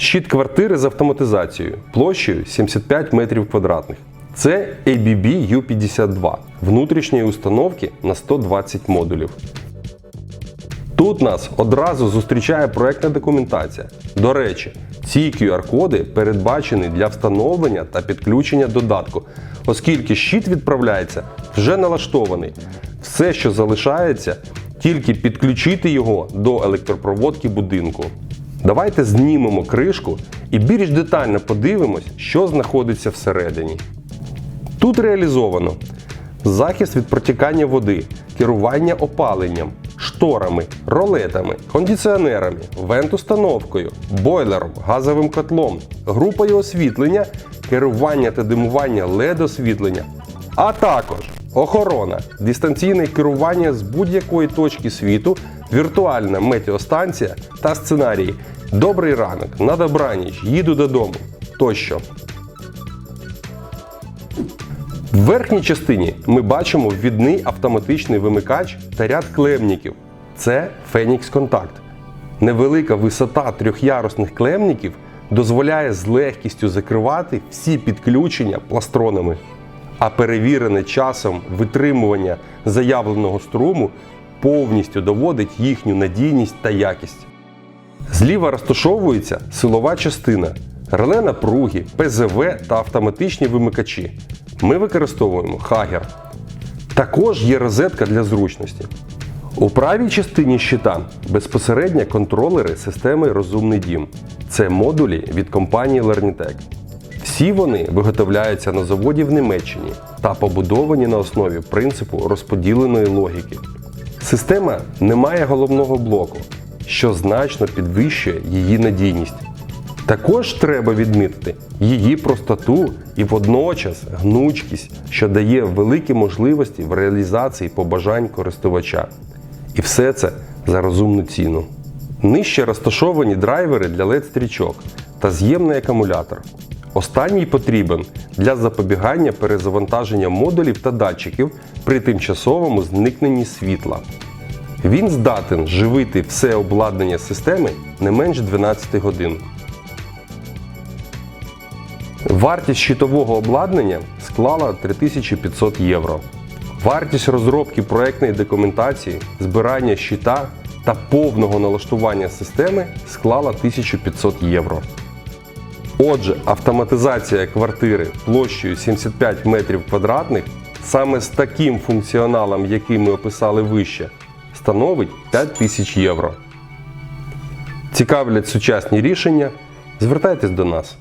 Щит квартири з автоматизацією площею 75 метрів квадратних. Це ABB U52 внутрішньої установки на 120 модулів. Тут нас одразу зустрічає проектна документація. До речі, ці QR-коди передбачені для встановлення та підключення додатку, оскільки щит відправляється вже налаштований. Все, що залишається, тільки підключити його до електропроводки будинку. Давайте знімемо кришку і більш детально подивимось, що знаходиться всередині. Тут реалізовано захист від протікання води, керування опаленням, шторами, ролетами, кондиціонерами, вент-установкою, бойлером, газовим котлом, групою освітлення, керування та димування LED-освітлення, а також охорона, дистанційне керування з будь-якої точки світу, віртуальна метеостанція та сценарії. Добрий ранок, на добраніч, їду додому тощо. В верхній частині ми бачимо ввідний автоматичний вимикач та ряд клемніків. Це Phoenix Contact. Невелика висота трьохярусних клемніків дозволяє з легкістю закривати всі підключення пластронами, а перевірене часом витримування заявленого струму повністю доводить їхню надійність та якість. Зліва розташовується силова частина, реле напруги, ПЗВ та автоматичні вимикачі. Ми використовуємо Хагер. Також є розетка для зручності. У правій частині щита безпосередньо контролери системи Розумний дім. Це модулі від компанії Lernitec. Всі вони виготовляються на заводі в Німеччині та побудовані на основі принципу розподіленої логіки. Система не має головного блоку, що значно підвищує її надійність. Також треба відмітити її простоту і водночас гнучкість, що дає великі можливості в реалізації побажань користувача. І все це за розумну ціну. Нижче розташовані драйвери для LED-стрічок та з'ємний акумулятор. Останній потрібен для запобігання перезавантаження модулів та датчиків при тимчасовому зникненні світла. Він здатен живити все обладнання системи не менш 12 годин. Вартість щитового обладнання склала 3500 євро. Вартість розробки проектної документації, збирання щита та повного налаштування системи склала 1500 євро. Отже, автоматизація квартири площею 75 метрів квадратних саме з таким функціоналом, який ми описали вище, становить 5000 євро. Цікавлять сучасні рішення? Звертайтесь до нас.